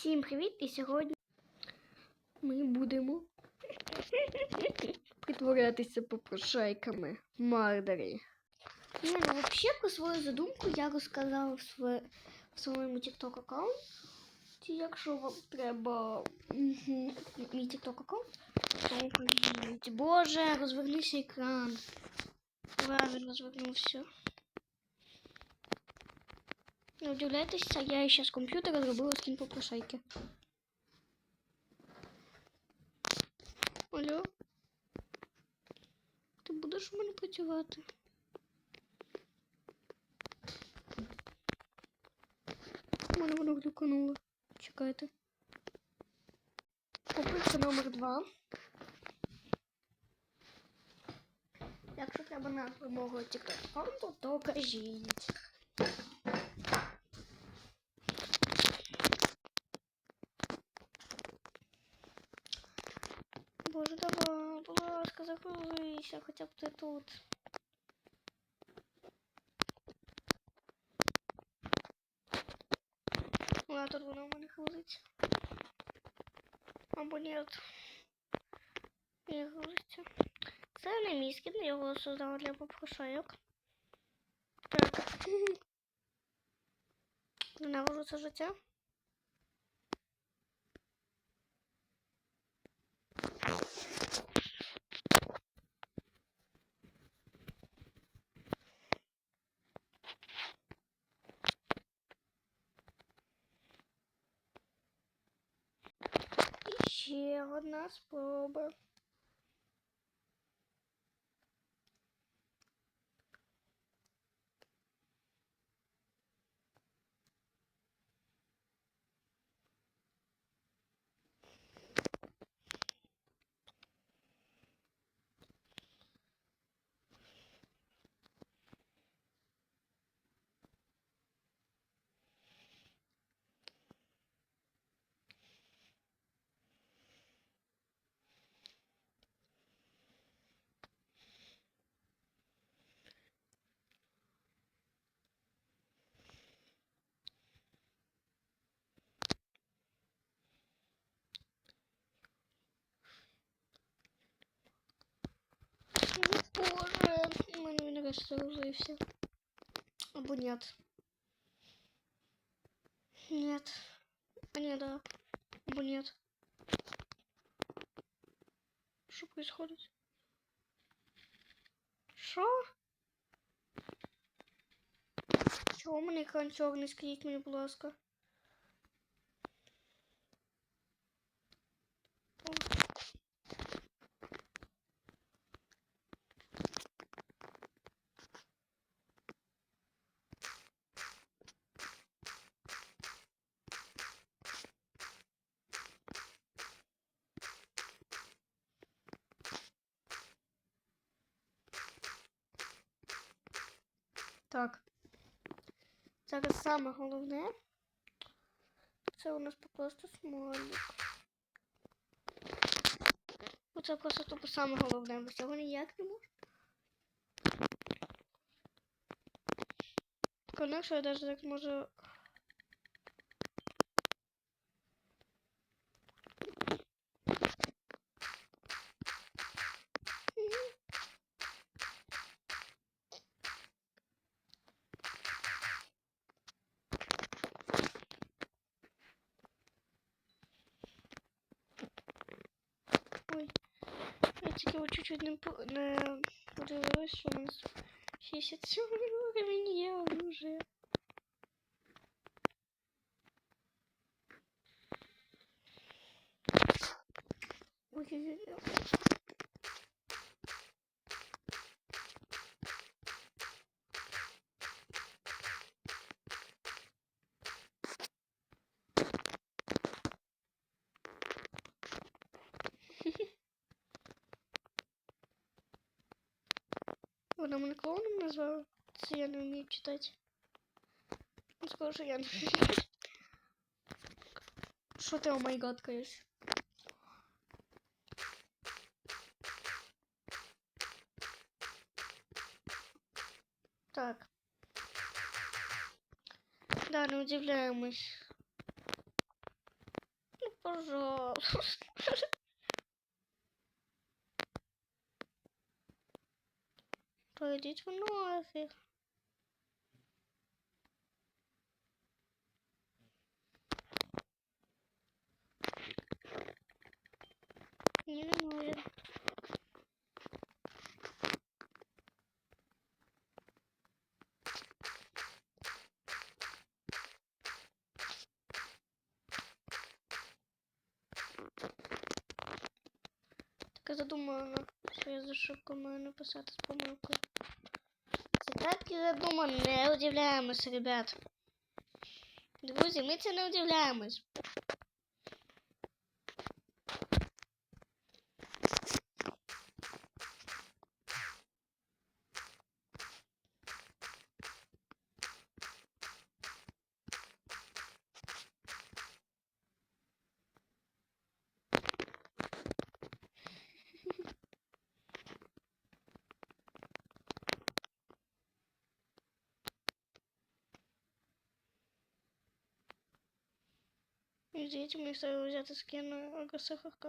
Всім привіт! І сьогодні ми будемо притворятися попрошайками Мардері. Ну взагалі про свою задумку я розказала в, своє, в своєму TikTok аккаунті. Якщо вам треба мій TikTok аккаунт, то кажіть. Боже, розвернися екран. Правильно розвернувся. Не удивляйтеся, я ще з комп'ютера зробила скін попрошайки. Алло? Ти будеш у мене працювати? У мене воно глюкануло. Чекайте. Попитка номер два. Якщо треба на вимогу TikTok аккаунту, то кажіть. Боже, давай, будь ласка, загрузися, хоча б ти тут. Ладно, тут воно в мене грузиться. Або ні. Не грузиться. Це не мій скін, я його создала для попрошайок. Так. Ненавижу це життя. spróbuj у мене він розструзився. Або нет. Нет. А не, да. Або нет. Что происходит? Що? Чого у мене екран чорний? Скажіть мені, будь Так. Зараз саме головне. Це у нас просто смолик. Оце просто тупо саме головне, бо цього ніяк не можу. Конечно, я даже так можу. Я тільки от чуть-чуть по- не подивилась, у нас 67 уровень є уже. Ой-ой-ой. Вона мене клоуном назвала. Це я не вмію читати. Ну, скажу, що я не вмію читати. Що ти, о май гад, каєш? Так. Да, не удивляемся. пожалуйста. Пойдите в нафиг. Не, может. Так задумано, що я за ошибку маю написати з помилкою. Це так і задумано, не удивляємося, ребят. Друзі, ми це не удивляємось. Извините, мені треба взяти скін АГСХК.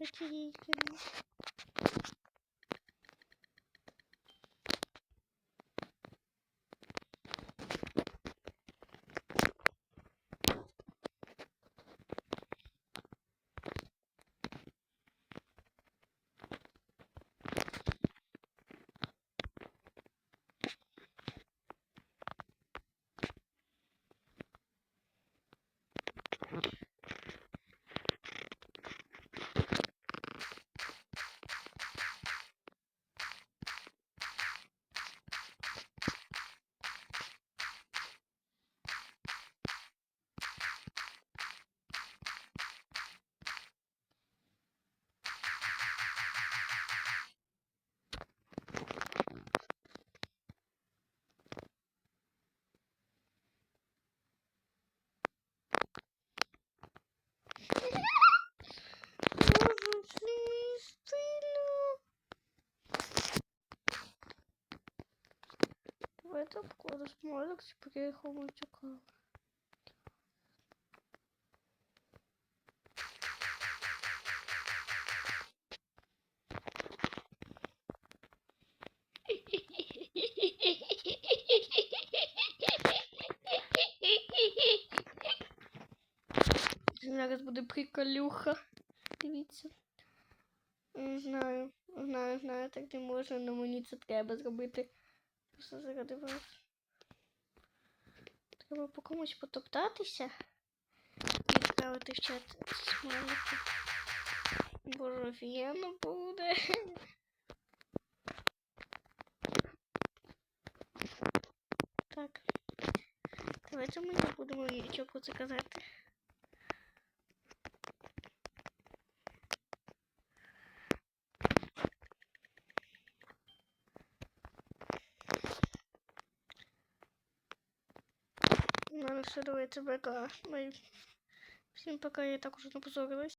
Офигительно. Боже, Давайте обкладу смайлик, приїхав матюка. Зараз буде приколюха. Дивіться. Не знаю, знаю, знаю, так не можна, але мені це треба зробити. Просто заради вас. Треба по комусь потоптатися. Відправити в чат смайлики. Боров'яно буде. Так. Давайте ми не будемо нічого казати. Пока. Ой. Всем пока, я так уже напозорилась.